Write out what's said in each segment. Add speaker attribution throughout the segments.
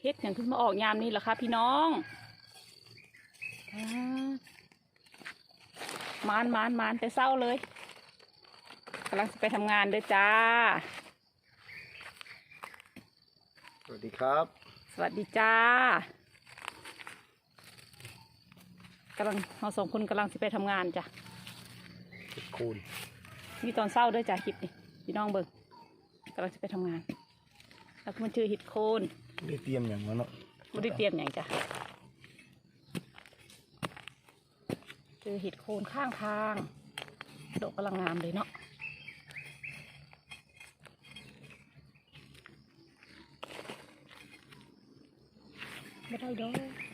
Speaker 1: เฮ็ดอย่างขึ้นมาออกยามนี้เหรอคะพี่น้องอ่ามานมานมานแต่เศร้าเลยกำลังจะไปทำงานเด้อจ้า
Speaker 2: สวัสดีครับ
Speaker 1: สวัสดีจ้ากำลังเราสองคนกำลังจะไปทำงานจ้ะ
Speaker 2: ติดคูณ
Speaker 1: มีตอนเศร้าด้วยจ้ะคลิปนี่พี่น้องเบิ่งกำลังจะไปทำงาน แล้วก็มันชื่อเฮิดโคน
Speaker 2: ได้เตรียมอย่างนั้นเนาะ
Speaker 1: ไม่ได้เตรียมอย่างจ้ะเจอเห็ดโคนข้างทางดอกกำลังงามเลยเนาะไม่ได้ดอก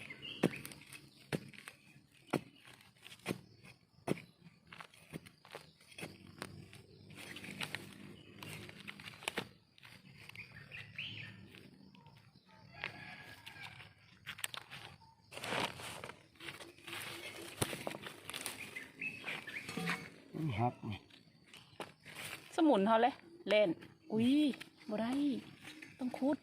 Speaker 2: ฮัก
Speaker 1: สมุนเขาเลยเล่น อุ้ยบ่ได้ ต้องคุด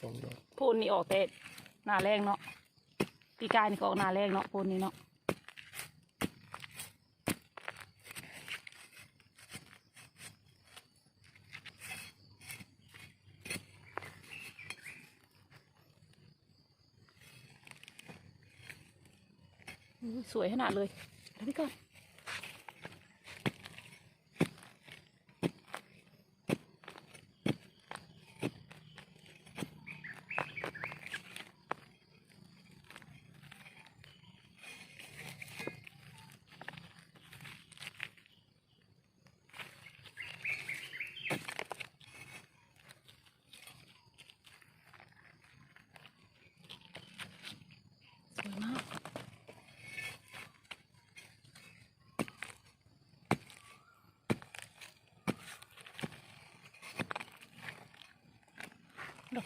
Speaker 2: สองดอก
Speaker 1: พูนนี่ออกแต่หนาแรงเนาะ ปีกายนี่ก็ออกหนาแรงเนาะปูนนี่เนาะสวยขนาดเลยแล้วพี่ก่อน ดอ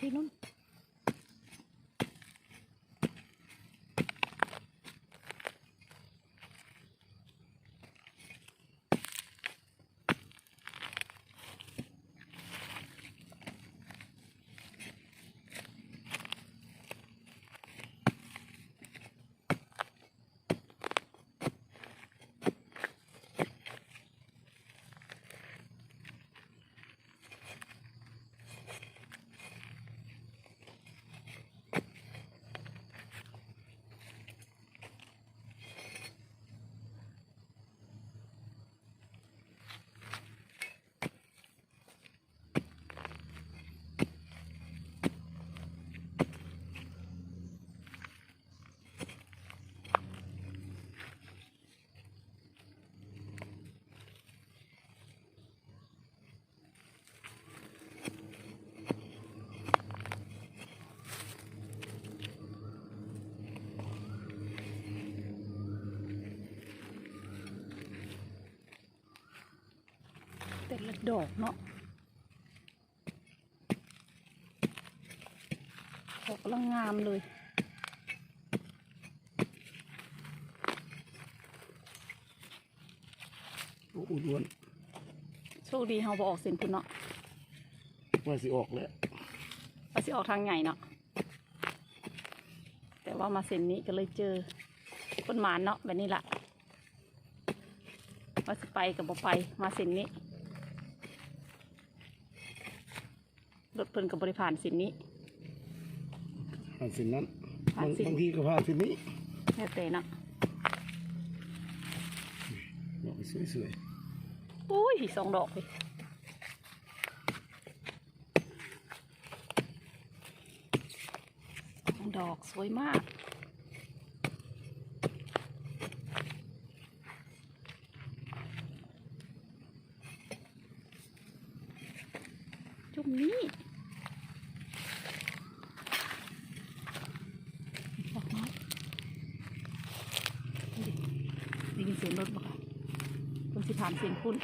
Speaker 1: แต่ละดอกเนาะดอกกำลังงามเลย
Speaker 2: โอ้อ้วน
Speaker 1: โชคดีเฮาบอออกเส้นพุ่นเนาะ
Speaker 2: ว่าสิออกแล้ว
Speaker 1: ว่าสิออกทางใหญ่เนาะแต่ว่ามาเส้นนี้ก็เลยเจอคนหมานเนาะแบบนี้ล่ะว่าสิไปกับบ่ไปมาเส้นนี้ รถเพิ่นกับบริผ่านเส้นนี้
Speaker 2: ผ่านสินนั้น
Speaker 1: ผ่า
Speaker 2: บานง
Speaker 1: สิน
Speaker 2: บางทีก็ผ่านสินนี้
Speaker 1: แล้วแต่เนาะ
Speaker 2: ดอกสวย
Speaker 1: อุ้ยสองดอกเลยสองดอกสวยมาก จุ่มนี้ ถามเสียงคุณ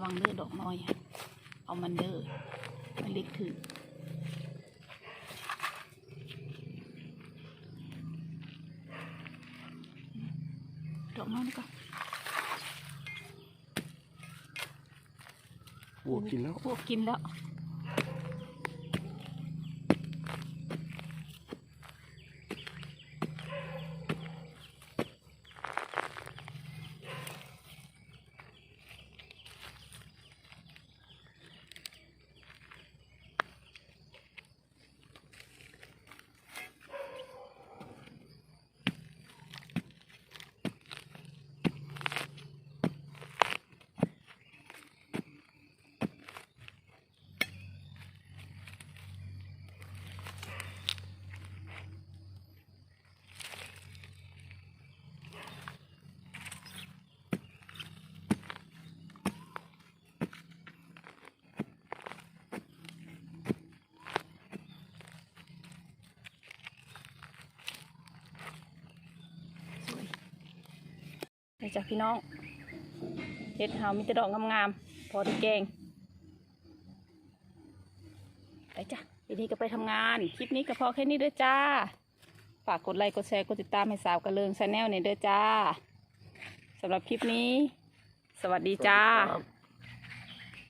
Speaker 1: วางเลือดอกน้อย เอามันเด้อมันเล็กถึงดอกน้อยนี่ก็
Speaker 2: วัวกินแล้ว
Speaker 1: พวกกินแล้ว ไปจากพี่น้องเห็ดเฮามีแต่ดอกงามๆพอที่แกงไปจ้ะทีนี้ก็ไปทำงาน คลิปนี้ก็พอแค่นี้เด้อจ้า ฝากกดไลค์กดแชร์กดติดตามให้สาวกระเลิงชาแนลเนี่ยเด้อจ้าสำหรับคลิปนี้ สวัสดีจ้า